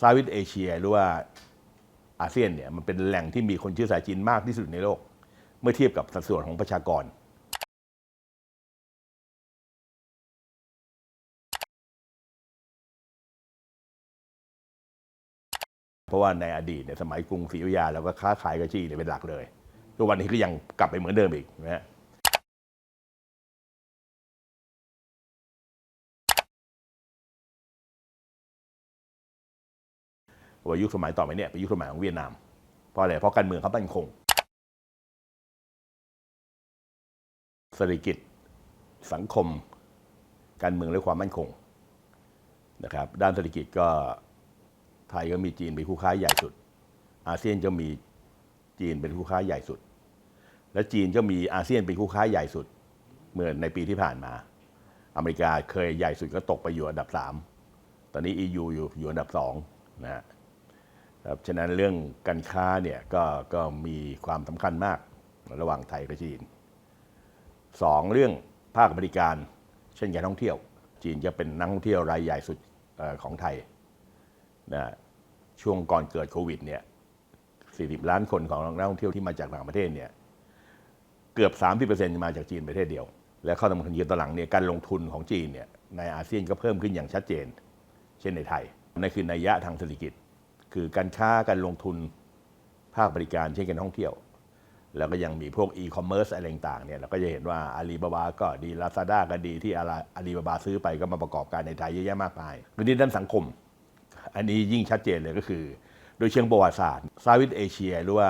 ซาวิตเอเชีย หรือว่าอาเซียนเนี่ยมันเป็นแหล่งที่มีคนเชื้อสายจีนมากที่สุดในโลก เมื่อเทียบกับสัดส่วนของประชากรเพราะว่าในอดีตในยสมัยกรุงศรีอยุธยาเราก็ค้าขายกับจีนเนี่ยเป็นหลักเลยทุกวันนี้ก็ยังกลับไปเหมือนเดิมอีกนะฮะ ว่ายุคสมัยต่อไปเนี่ยเป็นยุคสมัยของเวียดนาม เพราะอะไร เพราะการเมืองเขามั่นคงเศรษฐกิจสังคม การเมืองและความมั่นคงนะครับด้านเศรษฐกิจก็ไทยก็มีจีนเป็นคู่ค้าใหญ่สุด อาเซียนก็มีจีนเป็นคู่ค้าใหญ่สุด และจีนก็มีอาเซียนเป็นคู่ค้าใหญ่สุด เมื่อในปีที่ผ่านมา อเมริกาเคยใหญ่สุดก็ตกไปอยู่อันดับสามตอนนี้ EU อยู่อยู่อันดับสองนะฮะ ครับฉะนั้นเรื่องการค้าเนี่ยก็ก็มีความสำคัญมากระหว่างไทยกับจีนสองเรื่องภาคบริการ เช่นการท่องเที่ยว จีนจะเป็นนักท่องเที่ยวรายใหญ่สุดของไทยนะช่วงก่อนเกิดโควิดเนี่ย40 ล้านคนของนักท่องเที่ยวที่มาจากต่างประเทศเนี่ยเกือบ 30%มาจากจีนประเทศเดียว และข้อสำคัญคือตอนหลังเนี่ยการลงทุนของจีนเนี่ยในอาเซียนก็เพิ่มขึ้นอย่างชัดเจน เช่นในไทยนั่นคือนัยยะทางเศรษฐกิจ คือการค้าการลงทุนภาคบริการเช่นการท่องเที่ยว แล้วก็ยังมีพวกอีคอมเมิร์ซอะไรต่างเนี่ยเราก็จะเห็นว่าอาลีบาบาก็ดีลาซาด้าก็ดีที่อาลีบาบาซื้อไปก็มาประกอบการในไทยเยอะแยะมากมายเรื่อนี้ด้านสังคม อันนี้ยิ่งชัดเจนเลยก็คือ โดยเชิงประวัติศาสตร์ซาวิตเอเชียหรือว่า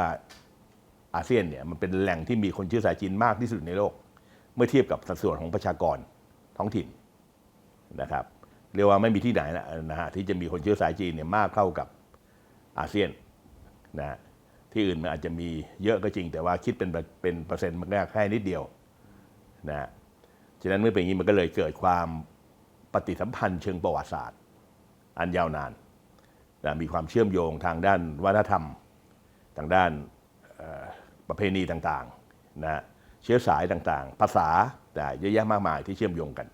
อาเซียนเนี่ยมันเป็นแหล่งที่มีคนเชื้อสายจีนมากที่สุดในโลก เมื่อเทียบกับสัดส่วนของประชากรท้องถิ่นนะครับเรียกว่าไม่มีที่ไหนนะนะฮะที่จะมีคนเชื้อสายจีนเนี่ยมากเท่ากับ อาเซียนนะที่อื่นมันอาจจะมีเยอะก็จริง แต่ว่าคิดเป็นเป็นเปอร์เซ็นต์มันแค่นิดเดียวนะฉะนั้นเมื่อเป็นอย่างนี้มันก็เลยเกิดความปฏิสัมพันธ์เชิงประวัติศาสตร์ อันยาวนานนะมีความเชื่อมโยงทางด้านวัฒนธรรม ทางด้านประเพณีต่างๆนะเชื้อสายต่างๆ ภาษาแต่เยอะแยะมากมายที่เชื่อมโยงกัน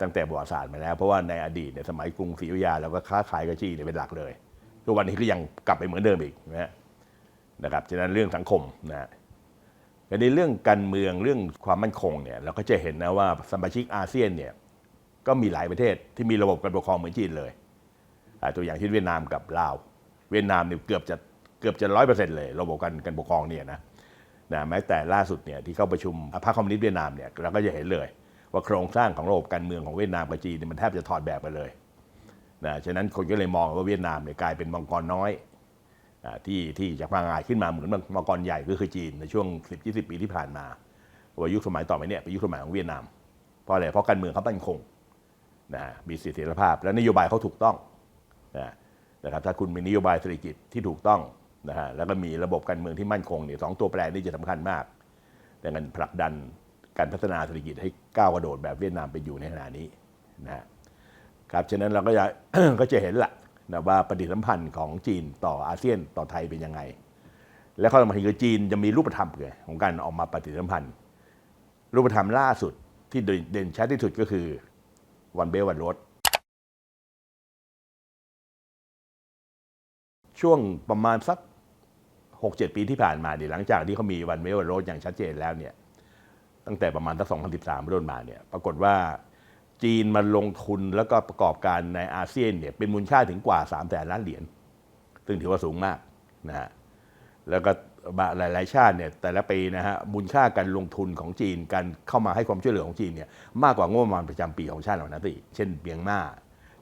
ตั้งแต่ประวัติศาสตร์มาแล้ว เพราะว่าในอดีตในยสมัยกรุงศรีอยุธยาเราก็ค้าขายกับจีนเนี่ยเป็นหลักเลย ทุกวันนี้ก็ยังกลับไปเหมือนเดิมอีกนะนะครับฉะนั้นเรื่องสังคมนะฮะแต่ในเรื่องการเมืองเรื่องความมั่นคงเนี่ยเราก็จะเห็นนะว่าสมาชิกอาเซียนเนี่ยก็มีหลายประเทศที่มีระบบการปกครองเหมือนจีนเลยตัวอย่างที่นเวียดนามกับลาว เวียดนามเนี่ยเกือบจะเกือบจะร้อยเปอร์เซ็นต์เลย ระบบการการปกครองเนี่ยนะนะแม้แต่ล่าสุดเนี่ยที่เข้าประชุมพรรคคอมมิวนิสต์เวียดนามเนี่ยเราก็จะเห็นเลย ว่าโครงสร้างของระบบการเมืองของเวียดนามกับจีนเนี่ยมันแทบจะถอดแบบกันเลย นะฉะนั้นคนก็เลยมองว่าเวียดนามเนี่ยกลายเป็นมังกรน้อยที่ที่จะพังงายขึ้นมาเหมือนมังกรใหญ่ก็คือจีนในช่วง 10-20 ปีที่ผ่านมาว่ายุคสมัยต่อไปเนี่ยเป็นยุคสมัยของเวียดนาม เพราะอะไรเพราะการเมืองเขามั่นคงนะมีเสถียรภาพและนโยบายเขาถูกต้องนะนะครับถ้าคุณมีนโยบายเศรษฐกิจที่ถูกต้องนะฮะแล้วก็มีระบบการเมืองที่มั่นคงเนี่ยสองตัวแปรนี่จะสำคัญมากในการผลักดันการพัฒนาเศรษฐกิจให้ก้าวกระโดดแบบเวียดนามไปอยู่ในขณะนี้นะฮะ ครับฉะนั้นเราก็จะ ก็จะเห็นละนะว่าปฏิสัมพันธ์ของจีนต่ออาเซียนต่อไทยเป็นยังไง และข้อสำคัญคือจีนจะมีรูปธรรมเลยของการออกมาปฏิสัมพันธ์ รูปธรรมล่าสุดที่เด่นชัดที่สุดก็คือวันเบลวันรถช่วงประมาณสัก 6-7 ปีที่ผ่านมาเนี่ยหลังจากที่เขามีวันเบลวันรถอย่างชัดเจนแล้วเนี่ยตั้งแต่ประมาณตั้ง2013เป็นต้นมาเนี่ยปรากฏว่า จีนมาลงทุนแล้วก็ประกอบการในอาเซียนเนี่ยเป็นมูลค่าถึงกว่า3 0 0แสนล้านเหรียญซึ่งถือว่าสูงมากนะฮะแล้วก็หลาย ๆ ชาติเนี่ยแต่ละปีนะฮะมูลค่าการลงทุนของจีนการเข้ามาให้ความช่วยเหลือของจีนเนี่ยมากกว่างบประมาณประจำปีของชาติเหล่านั้นอีกเช่นเมียนมา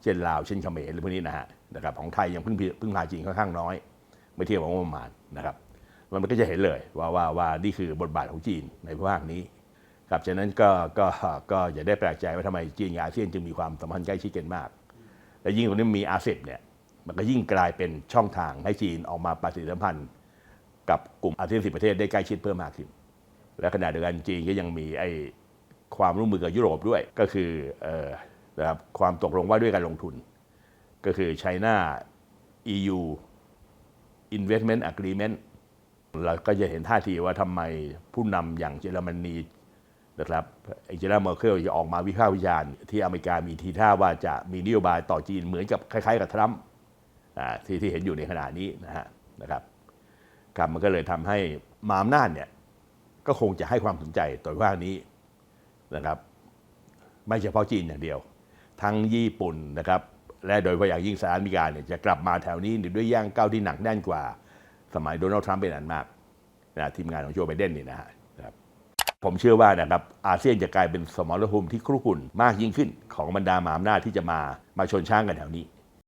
เช่นลาวเช่นเขมรหรือพวกนี้นะฮะนะครับของไทยยังพึ่งพิพึ่งพาจีนค่อนข้างน้อยเมื่อเทียบกับงบประมาณนะครับมันก็จะเห็นเลยว่าว่าว่านี่คือบทบาทของจีนในภาคนี้ ครับฉะนั้นก็ก็ก็อย่าได้แปลกใจว่าทำไมจีนกับอาเซียนจึงมีความสัมพันธ์ใกล้ชิดกันมาก และยิ่งตรงนี้มีอาเซียนเนี่ยมันก็ยิ่งกลายเป็นช่องทางให้จีนออกมาปฏิสัมพันธ์ กับกลุ่มอาเซียนสิประเทศได้ใกล้ชิดเพิ่มมากขึ้น และขณะเดียวกันจีนก็ยังมีไอ้ความร่วมมือกับยุโรปด้วยก็คือเอ่อนะครับความตกลงว่าด้วยการลงทุน ก็คือ China EU Investment Agreement เราก็จะเห็นท่าทีว่าทำไมผู้นำอย่างเยอรมนี นะครับเองเจล่าเมอร์เคิลจะออกมาวิพากษ์วิจารณ์ที่อเมริกามีทีท่าว่าจะมีนโยบายต่อจีนเหมือนกับคล้ายๆกับทรัมป์ที่ที่เห็นอยู่ในขณะนี้นะฮะนะครับครับมันก็เลยทำให้มาอำนาจเนี่ยก็คงจะให้ความสนใจต่อว่านี้นะครับ ไม่เฉพาะจีนอย่างเดียว ทั้งญี่ปุ่นนะครับ และโดยเฉพาะอย่างยิ่งสหรัฐอเมริกาเนี่ยจะกลับมาแถวนี้ด้วยย่างก้าวที่หนักแน่นกว่า สมัยโดนัลด์ทรัมป์เป็นอันมากนะทีมงานของโจไบเดนนี่นะฮะ ผมเชื่อว่านะครับอาเซียนจะกลายเป็นสมรภูมิที่ครุ่นมากยิ่งขึ้นของบรรดามหาอำนาจที่จะมามาชนช้างกันแถวนี้